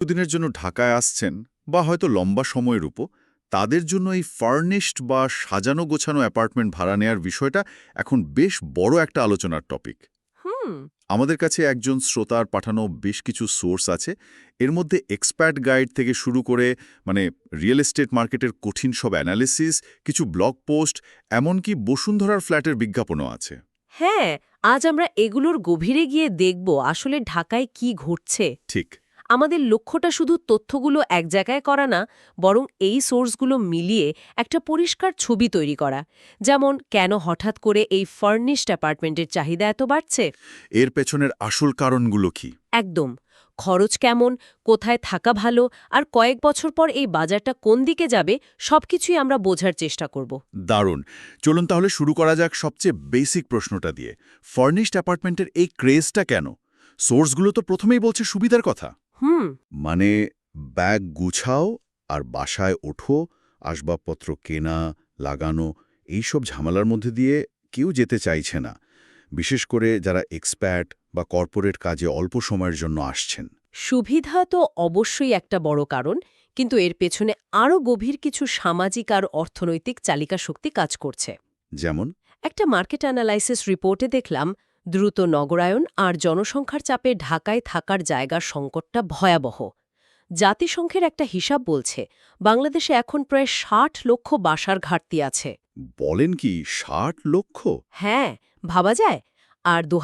দিনের জন্য ঢাকায় আসছেন বা হয়তো লম্বা সময়ের উপর তাদের জন্য এই ফার্নিশড বা সাজানো গোছানো অ্যাপার্টমেন্ট ভাড়া নেয়ার বিষয়টা এখন বেশ বড় একটা আলোচনার টপিক। হুম। আমাদের কাছে একজন শ্রোতার পাঠানো বেশ কিছু সোর্স আছে। এর মধ্যে এক্সপার্ট গাইড থেকে শুরু করে মানে রিয়েল এস্টেট মার্কেটের কঠিন সব অ্যানালিসিস কিছু ব্লগ পোস্ট এমনকি বসুন্ধরার ফ্ল্যাটের বিজ্ঞাপনও আছে। হ্যাঁ আজ আমরা এগুলোর গভীরে গিয়ে দেখব আসলে ঢাকায় কি ঘটছে। ঠিক। আমাদের লক্ষ্যটা শুধু তথ্যগুলো এক জায়গায় করা না বরং এই সোর্সগুলো মিলিয়ে একটা পরিষ্কার ছবি তৈরি করা। যেমন কেন হঠাৎ করে এই ফার্নিশড অ্যাপার্টমেন্টের চাহিদা এত বাড়ছে? এর পেছনের আসল কারণগুলো কি? একদম। খরচ কেমন? কোথায় থাকা ভালো? আর কয়েক বছর পর এই বাজারটা কোন দিকে যাবে? সবকিছুই আমরা বোঝার চেষ্টা করব। দারুণ। চলুন তাহলে শুরু করা যাক সবচেয়ে বেসিক প্রশ্নটা দিয়ে। ফার্নিশড অ্যাপার্টমেন্টের এই ক্রেজটা কেন? সোর্সগুলো তো প্রথমেই বলছে সুবিধার কথা। হুম। মানে ব্যাগ গুছাও আর বাসায় ওঠো আসবাবপত্র কেনা লাগানো এই সব ঝামেলার মধ্যে দিয়ে কেউ যেতে চাইছে না বিশেষ করে যারা এক্সপ্যাট বা কর্পোরেট কাজে অল্প সময়ের জন্য আসছেন। সুবিধা তো অবশ্যই একটা বড় কারণ কিন্তু এর পেছনে আরও গভীর কিছু সামাজিক আর অর্থনৈতিক চালিকা শক্তি কাজ করছে। যেমন? একটা মার্কেট অ্যানালাইসিস রিপোর্টে দেখলাম দ্রুত নগরায়ন আর জনসংখ্যার চাপে ঢাকায় থাকার জায়গার সংকটটা ভয়াবহ। জাতিসংঘের একটা হিসাব বলছে বাংলাদেশে এখন প্রায় ষাট লক্ষ বাসার ঘাটতি আছে। বলেন কি ষাট লক্ষ? হ্যাঁ ভাবা যায়। আর দু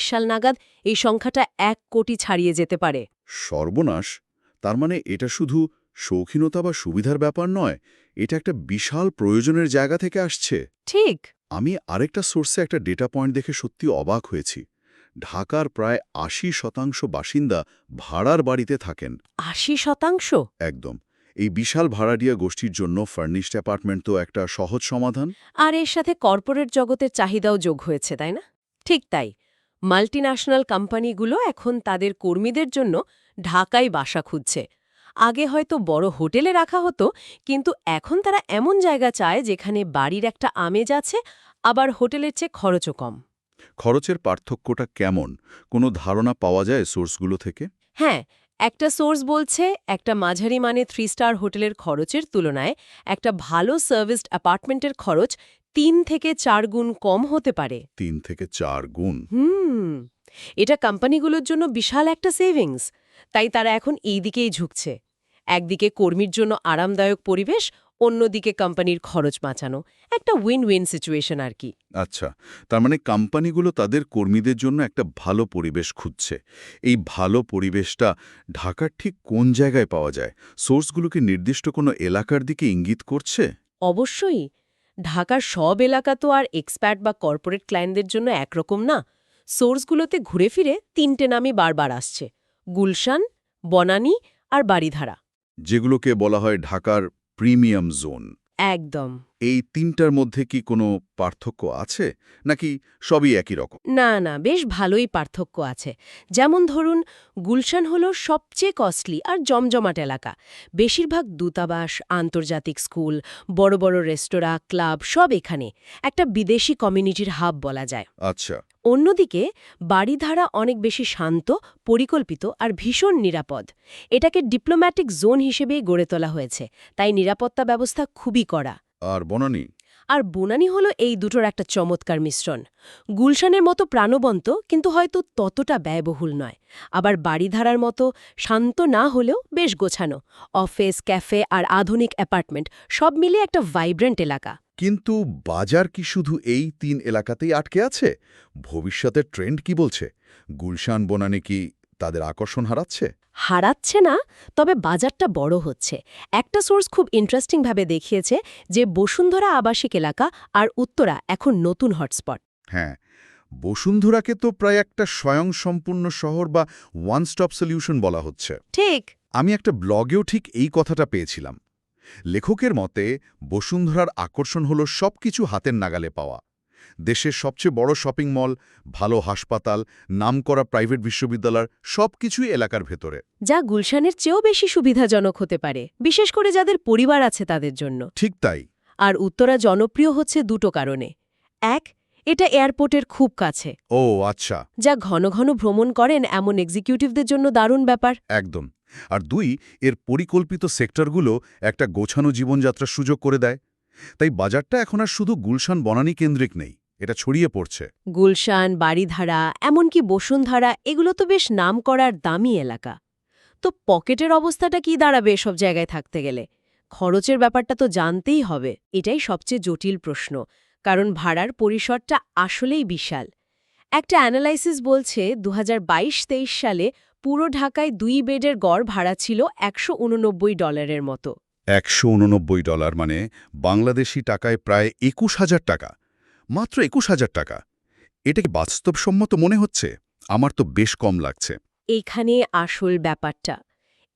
সাল নাগাদ এই সংখ্যাটা এক কোটি ছাড়িয়ে যেতে পারে। সর্বনাশ! তার মানে এটা শুধু শৌখিনতা বা সুবিধার ব্যাপার নয় এটা একটা বিশাল প্রয়োজনের জায়গা থেকে আসছে। ঠিক। আমি আরেকটা সোর্সে একটা ডেটা পয়েন্ট দেখে সত্যি অবাক হয়েছি। ঢাকার প্রায় আশি শতাংশ বাসিন্দা ভাড়ার বাড়িতে থাকেন। আশি শতাংশ? একদম। এই বিশাল ভাড়াটিয়া গোষ্ঠীর জন্য ফার্নিশড অ্যাপার্টমেন্ট তো একটা সহজ সমাধান। আর এর সাথে কর্পোরেট জগতের চাহিদাও যোগ হয়েছে তাই না? ঠিক তাই। মাল্টিন্যাশনাল কোম্পানিগুলো এখন তাদের কর্মীদের জন্য ঢাকায় বাসা খুঁজছে। আগে হয়তো বড় হোটেলে রাখা হতো কিন্তু এখন তারা এমন জায়গা চায় যেখানে বাড়ির একটা আমেজ আছে আবার হোটেলের চেয়ে খরচও কম। খরচের পার্থক্যটা কেমন? কোনো ধারণা পাওয়া যায় সোর্সগুলো থেকে? হ্যাঁ একটা সোর্স বলছে একটা মাঝারি মানে থ্রি স্টার হোটেলের খরচের তুলনায় একটা ভালো সার্ভিসড অ্যাপার্টমেন্টের খরচ তিন থেকে চার গুণ কম হতে পারে। তিন থেকে চার গুণ? হুম। এটা কোম্পানিগুলোর জন্য বিশাল একটা সেভিংস। তাই তারা এখন এই দিকেই ঝুঁকছে। একদিকে কর্মীর জন্য আরামদায়ক পরিবেশ অন্যদিকে কোম্পানির খরচ বাঁচানো। একটা উইন উইন সিচুয়েশন আর কি। আচ্ছা তার মানে কোম্পানিগুলো তাদের কর্মীদের জন্য একটা ভালো পরিবেশ খুঁজছে। এই ভালো পরিবেশটা ঢাকার ঠিক কোন জায়গায় পাওয়া যায়? সোর্সগুলোকে নির্দিষ্ট কোনো এলাকার দিকে ইঙ্গিত করছে? অবশ্যই। ঢাকার সব এলাকা তো আর এক্সপ্যাট বা কর্পোরেট ক্লায়েন্টদের জন্য একরকম না। সোর্সগুলোতে ঘুরে ফিরে তিনটে নামই বারবার আসছে গুলশান বনানী আর বাড়িধারা যেগুলোকে বলা হয় ঢাকার প্রিমিয়াম জোন। একদম। এই তিনটার মধ্যে কি কোনো পার্থক্য আছে নাকি সবই একই রকম? না না বেশ ভালোই পার্থক্য আছে। যেমন ধরুন গুলশান হল সবচেয়ে কস্টলি আর জমজমাট এলাকা। বেশিরভাগ দূতাবাস আন্তর্জাতিক স্কুল বড় বড় রেস্তোরাঁ ক্লাব সব এখানে। একটা বিদেশি কমিউনিটির হাব বলা যায়। আচ্ছা। অন্যদিকে বাড়িধারা অনেক বেশি শান্ত পরিকল্পিত আর ভীষণ নিরাপদ। এটাকে ডিপ্লোম্যাটিক জোন হিসেবেই গড়ে তোলা হয়েছে। তাই নিরাপত্তা ব্যবস্থা খুবই কড়া। আর বনানী? আর বোনানি হলো এই দুটোর একটা চমৎকার মিশ্রণ। গুলশানের মতো প্রাণবন্ত কিন্তু হয়তো ততটা ব্যয়বহুল নয়। আবার বাড়িধারার মতো শান্ত না হলেও বেশ গোছানো। অফিস ক্যাফে আর আধুনিক অ্যাপার্টমেন্ট সব মিলে একটা ভাইব্রেন্ট এলাকা। কিন্তু বাজার কি শুধু এই তিন এলাকাতেই আটকে আছে? ভবিষ্যতের ট্রেন্ড কি বলছে? গুলশান বনানী কি তাদের আকর্ষণ হারাচ্ছে? হারাচ্ছে না তবে বাজারটা বড় হচ্ছে। একটা সোর্স খুব ইন্টারেস্টিংভাবে দেখিয়েছে যে বসুন্ধরা আবাসিক এলাকা আর উত্তরা এখন নতুন হটস্পট। হ্যাঁ বসুন্ধরাকে তো প্রায় একটা স্বয়ংসম্পূর্ণ শহর বা ওয়ান স্টপ সলিউশন বলা হচ্ছে। ঠিক। আমি একটা ব্লগেও ঠিক এই কথাটা পেয়েছিলাম। লেখকের মতে বসুন্ধরার আকর্ষণ হল সবকিছু হাতের নাগালে পাওয়া। দেশের সবচেয়ে বড় শপিং মল ভালো হাসপাতাল নামকরা প্রাইভেট বিশ্ববিদ্যালয় সবকিছুই এলাকার ভেতরে। যা গুলশানের চেয়েও বেশি সুবিধাজনক হতে পারে বিশেষ করে যাদের পরিবার আছে তাদের জন্য। ঠিক তাই। আর উত্তরা জনপ্রিয় হচ্ছে দুটো কারণে। এক এটা এয়ারপোর্টের খুব কাছে। ও আচ্ছা। যা ঘন ঘন ভ্রমণ করেন এমন এক্সিকিউটিভদের জন্য দারুণ ব্যাপার। একদম। আর দুই এর পরিকল্পিত সেক্টরগুলো একটা গোছানো জীবনযাত্রার সুযোগ করে দেয়। তাই বাজারটা এখন আর শুধু গুলশান বনানী কেন্দ্রিক নেই। এটা ছড়িয়ে পড়ছে। গুলশান বাড়িধারা এমনকি বসুন্ধরা এগুলো তো বেশ নাম করার দামি এলাকা। তো পকেটের অবস্থাটা কি দাঁড়াবে এসব জায়গায় থাকতে গেলে? খরচের ব্যাপারটা তো জানতেই হবে। এটাই সবচেয়ে জটিল প্রশ্ন কারণ ভাড়ার পরিসরটা আসলেই বিশাল। একটা অ্যানালাইসিস বলছে দু তেইশ সালে পুরো ঢাকায় দুই বেডের গড় ভাড়া ছিল একশো ঊননব্বই ডলারের মতো। একশো উননব্বই ডলার মানে বাংলাদেশি টাকায় প্রায় একুশ হাজার টাকা। মাত্র একুশ হাজার টাকা। এটা কি বাস্তবসম্মত মনে হচ্ছে? আমার তো বেশ কম লাগছে। এইখানে আসল ব্যাপারটা।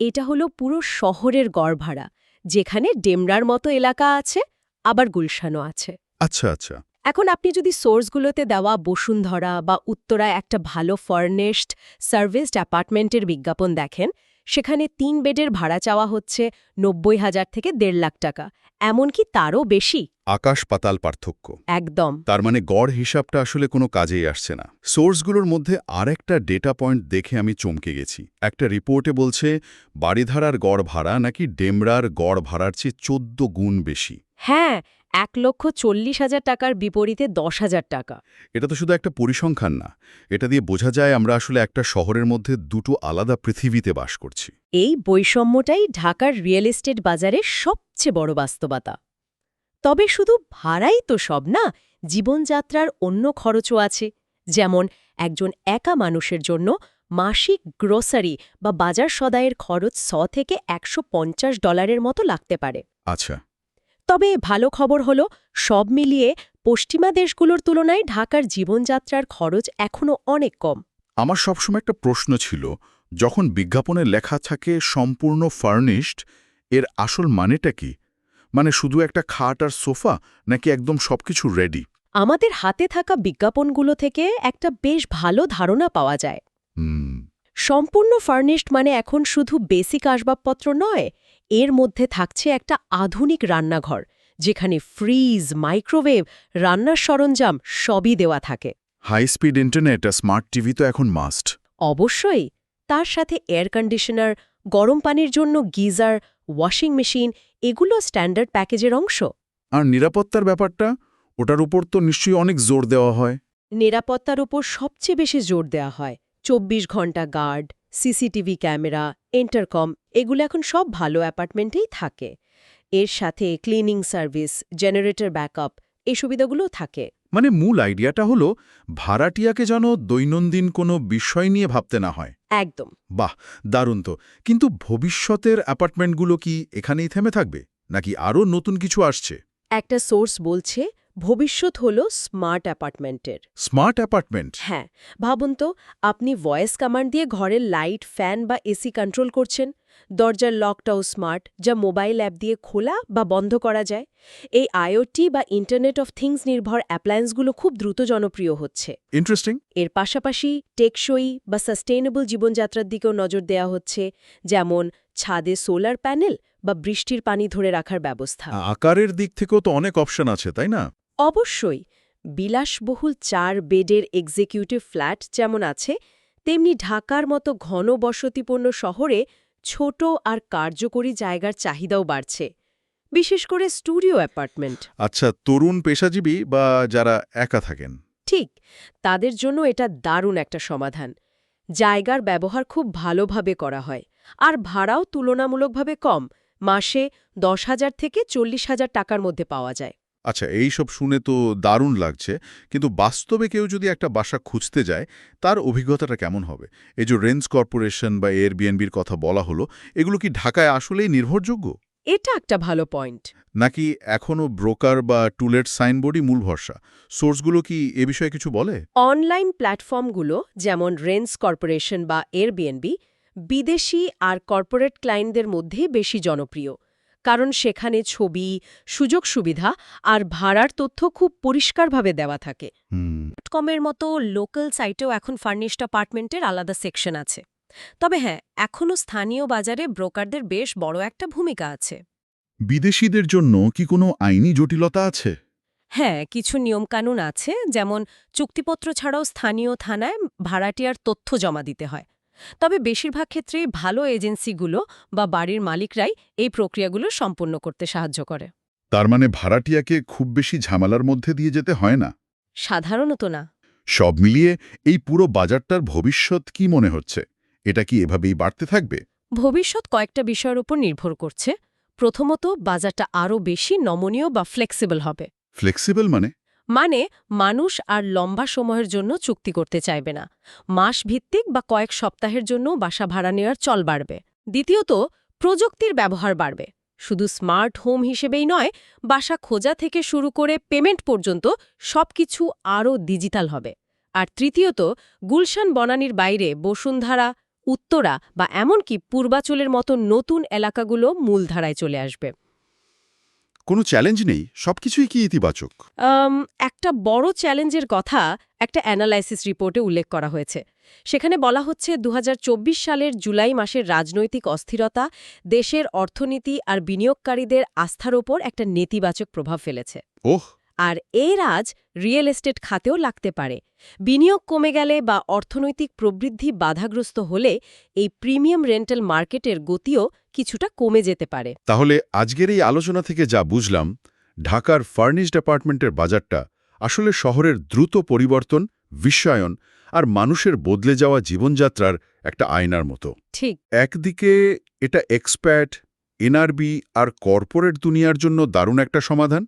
এটা হলো পুরো শহরের গড় ভাড়া যেখানে ডেমরার মতো এলাকা আছে আবার গুলশানও আছে। আচ্ছা আচ্ছা। এখন আপনি যদি সোর্সগুলোতে দেওয়া বসুন্ধরা বা উত্তরায় একটা ভালো ফার্নেশড সার্ভিসড অ্যাপার্টমেন্টের বিজ্ঞাপন দেখেন সেখানে তিন বেডের ভাড়া চাওয়া হচ্ছে নব্বই হাজার থেকে দেড় লাখ টাকা। এমনকি তারও বেশি। আকাশ পাতাল পার্থক্য। একদম। তার মানে গড় হিসাবটা আসলে কোনো কাজেই আসছে না। সোর্সগুলোর মধ্যে আরেকটা ডেটা পয়েন্ট দেখে আমি চমকে গেছি। একটা রিপোর্টে বলছে বাড়িধারার গড় ভাড়া নাকি ডেমরার গড় ভাড়ার চেয়ে চোদ্দ গুণ বেশি। হ্যাঁ এক লক্ষ চল্লিশ হাজার টাকার বিপরীতে দশ হাজার টাকা। এটা তো শুধু একটা পরিসংখ্যান না। এটা দিয়ে বোঝা যায় আমরা আসলে একটা শহরের মধ্যে দুটো আলাদা পৃথিবীতে বাস করছি। এই বৈষম্যটাই ঢাকার রিয়েল এস্টেট বাজারের সবচেয়ে বড় বাস্তবতা। তবে শুধু ভাড়াই তো সব না জীবনযাত্রার অন্য খরচও আছে। যেমন একজন একা মানুষের জন্য মাসিক গ্রোসারি বা বাজার সদায়ের খরচ ছ থেকে একশো পঞ্চাশ ডলারের মতো লাগতে পারে। আচ্ছা। তবে ভালো খবর হল সব মিলিয়ে পশ্চিমা দেশগুলোর তুলনায় ঢাকার জীবনযাত্রার খরচ এখনও অনেক কম। আমার সবসময় একটা প্রশ্ন ছিল যখন বিজ্ঞাপনে লেখা থাকে সম্পূর্ণ ফার্নিশড এর আসল মানেটা কি? মানে শুধু একটা খাট আর সোফা নাকি একদম সবকিছু রেডি আমাদের হাতে থাকা বিজ্ঞাপনগুলো থেকে একটা বেশ ভালো ধারণা পাওয়া যায়। সম্পূর্ণ ফার্নিশড মানে এখন শুধু বেসিক আসবাবপত্র নয় এর মধ্যে থাকছে একটা আধুনিক রান্নাঘর যেখানে ফ্রিজ মাইক্রোওয়েভ রান্নার সরঞ্জাম সবই দেওয়া থাকে। হাই স্পিড ইন্টারনেট আর স্মার্ট টিভি তো এখন মাস্ট অবশ্যই। তার সাথে এয়ার কন্ডিশনার গরম পানির জন্য গিজার ওয়াশিং মেশিন এগুলো স্ট্যান্ডার্ড প্যাকেজের অংশ। আর নিরাপত্তার ব্যাপারটা ওটার উপর তো নিশ্চয়ই অনেক জোর দেওয়া হয়। নিরাপত্তার উপর সবচেয়ে বেশি জোর দেওয়া হয়। চব্বিশ ঘণ্টা গার্ড সিসিটিভি ক্যামেরা ইন্টারকম এগুলো এখন সব ভালো অ্যাপার্টমেন্টেই থাকে। এর সাথে ক্লিনিং সার্ভিস জেনারেটর ব্যাকআপ এই সুবিধাগুলোও থাকে। মানে মূল আইডিয়াটা হলো ভাড়াটিয়াকে যেন দৈনন্দিন কোনো বিষয় নিয়ে ভাবতে না হয়। একদম। বাহ দারুণ তো। কিন্তু ভবিষ্যতের অ্যাপার্টমেন্টগুলো কি এখানেই থেমে থাকবে? নাকি আরও নতুন কিছু আসছে? একটা সোর্স বলছে ভবিষ্যৎ হল স্মার্ট অ্যাপার্টমেন্টের। Smart apartment? হ্যাঁ ভাবুন তো আপনি ভয়েস কমান্ড দিয়ে ঘরের লাইট ফ্যান বা এসি কন্ট্রোল করছেন। দরজার লকটাও স্মার্ট যা মোবাইল অ্যাপ দিয়ে খোলা বা বন্ধ করা যায়। এই আইওটি বা ইন্টারনেট অফ থিংস নির্ভর অ্যাপ্লায়েন্সগুলো খুব দ্রুত জনপ্রিয় হচ্ছে। ইন্টারেস্টিং এর পাশাপাশি টেকসই বা সাস্টেইনেবল জীবনযাত্রার দিকেও নজর দেওয়া হচ্ছে যেমন ছাদে সোলার প্যানেল বা বৃষ্টির পানি ধরে রাখার ব্যবস্থা। আকারের দিক থেকেও তো অনেক অপশন আছে তাই না? অবশ্যই বিলাসবহুল চার বেডের এক্সিকিউটিভ ফ্ল্যাট যেমন আছে তেমনি ঢাকার মতো ঘন বসতিপূর্ণ শহরে ছোট আর কার্যকরী জায়গার চাহিদাও বাড়ছে। বিশেষ করে স্টুডিও অ্যাপার্টমেন্ট। আচ্ছা তরুণ পেশাজীবী বা যারা একা থাকেন? ঠিক তাদের জন্য এটা দারুণ একটা সমাধান। জায়গার ব্যবহার খুব ভালোভাবে করা হয় আর ভাড়াও তুলনামূলকভাবে কম মাসে দশ হাজার থেকে চল্লিশ হাজার টাকার মধ্যে পাওয়া যায়। আচ্ছা এই সব শুনে তো দারুণ লাগছে কিন্তু বাস্তবে কেউ যদি একটা বাসা খুঁজতে যায় তার অভিজ্ঞতাটা কেমন হবে? এই যে রেঞ্জ কর্পোরেশন বা এয়ারবিএনবির কথা বলা হলো এগুলো কি ঢাকায় আসলেই নির্ভরযোগ্য? এটা একটা ভালো পয়েন্ট নাকি এখনও ব্রোকার বা টুলেট সাইনবোর্ডই মূল ভরসা? সোর্সগুলো কি এ বিষয়ে কিছু বলে? অনলাইন প্ল্যাটফর্মগুলো যেমন রেন্স কর্পোরেশন বা এয়ারবিএনবি বিদেশি আর কর্পোরেট ক্লায়েন্টদের মধ্যে বেশি জনপ্রিয়। কারণ সেখানে ছবি সুযোগ সুবিধা আর ভাড়ার তথ্য খুব পরিষ্কারভাবে দেওয়া থাকে। কমের মতো লোকাল সাইটেও এখন ফার্নিশড অ্যাপার্টমেন্টের আলাদা সেকশন আছে। তবে হ্যাঁ এখনও স্থানীয় বাজারে ব্রোকারদের বেশ বড় একটা ভূমিকা আছে। বিদেশিদের জন্য কি কোনো আইনি জটিলতা আছে? হ্যাঁ কিছু নিয়মকানুন আছে। যেমন চুক্তিপত্র ছাড়াও স্থানীয় থানায় ভাড়াটিয়ার তথ্য জমা দিতে হয়। তবে বেশিরভাগ ক্ষেত্রেই ভালো এজেন্সিগুলো বা বাড়ির মালিকরাই এই প্রক্রিয়াগুলো সম্পন্ন করতে সাহায্য করে। তার মানে ভাড়াটিয়াকে খুব বেশি ঝামেলার মধ্যে দিয়ে যেতে হয় না? সাধারণত না। সব মিলিয়ে এই পুরো বাজারটার ভবিষ্যৎ কি মনে হচ্ছে? এটা কি এভাবেই বাড়তে থাকবে? ভবিষ্যৎ কয়েকটা বিষয়ের উপর নির্ভর করছে। প্রথমত বাজারটা আরও বেশি নমনীয় বা ফ্লেক্সিবল হবে। ফ্লেক্সিবল মানে? মানে মানুষ আর লম্বা সময়ের জন্য চুক্তি করতে চাইবে না। মাস ভিত্তিক বা কয়েক সপ্তাহের জন্য বাসা ভাড়া নেওয়ার চল বাড়বে। দ্বিতীয়ত, প্রযুক্তির ব্যবহার বাড়বে। শুধু স্মার্ট হোম হিসেবেই নয়, বাসা খোঁজা থেকে শুরু করে পেমেন্ট পর্যন্ত সবকিছু আরও ডিজিটাল হবে। আর তৃতীয়ত, গুলশান বনানীর বাইরে বসুন্ধরা, উত্তরা বা এমনকি পূর্বাচলের মতো নতুন এলাকাগুলো মূলধারায় চলে আসবে। কোনো চ্যালেঞ্জ নেই সবকিছুই কি ইতিবাচক? একটা বড় চ্যালেঞ্জের কথা একটা অ্যানালাইসিস রিপোর্টে উল্লেখ করা হয়েছে। সেখানে বলা হচ্ছে দু হাজার চব্বিশ সালের জুলাই মাসের রাজনৈতিক অস্থিরতা দেশের অর্থনীতি আর বিনিয়োগকারীদের আস্থার ওপর একটা নেতিবাচক প্রভাব ফেলেছে। ওহ! আর এর আজ রিয়েল এস্টেট খাতেও লাগতে পারে। বিনিয়োগ কমে গেলে বা অর্থনৈতিক প্রবৃদ্ধি বাধাগ্রস্ত হলে এই প্রিমিয়াম রেন্টাল মার্কেটের গতিও কিছুটা কমে যেতে পারে। তাহলে আজকের এই আলোচনা থেকে যা বুঝলাম ঢাকার ফার্নিশড অ্যাপার্টমেন্টের বাজারটা আসলে শহরের দ্রুত পরিবর্তন বিশ্বায়ন আর মানুষের বদলে যাওয়া জীবনযাত্রার একটা আয়নার মতো। ঠিক। একদিকে এটা এক্সপ্যাট এনআরবি আর কর্পোরেট দুনিয়ার জন্য দারুণ একটা সমাধান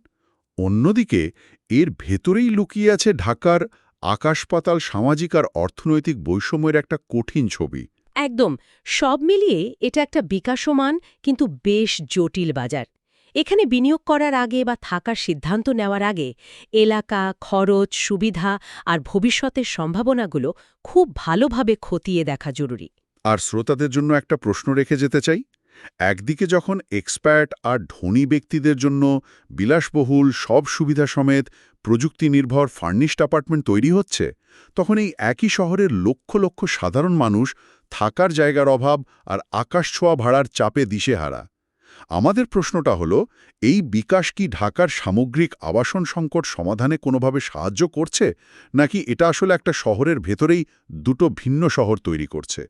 অন্যদিকে এর ভেতরেই লুকিয়ে আছে ঢাকার আকাশপাতাল সামাজিক আর অর্থনৈতিক বৈষম্যের একটা কঠিন ছবি। একদম সব মিলিয়ে এটা একটা বিকাশমান কিন্তু বেশ জটিল বাজার। এখানে বিনিয়োগ করার আগে বা থাকার সিদ্ধান্ত নেওয়ার আগে এলাকা খরচ সুবিধা আর ভবিষ্যতের সম্ভাবনাগুলো খুব ভালোভাবে খতিয়ে দেখা জরুরি। আর শ্রোতাদের জন্য একটা প্রশ্ন রেখে যেতে চাই। একদিকে যখন এক্সপার্ট আর ধনী ব্যক্তিদের জন্য বিলাসবহুল সব সুবিধা সমেত প্রযুক্তি নির্ভর ফার্নিশড অ্যাপার্টমেন্ট তৈরি হচ্ছে, তখন এই একই শহরের লক্ষ লক্ষ সাধারণ মানুষ থাকার জায়গার অভাব আর আকাশ ছোঁয়া ভাড়ার চাপে দিশেহারা। আমাদের প্রশ্নটা হলো, এই বিকাশ কি ঢাকার সামগ্রিক আবাসন সংকট সমাধানে কোনোভাবে সাহায্য করছে, নাকি এটা আসলে একটা শহরের ভেতরেই দুটো ভিন্ন শহর তৈরি করছে?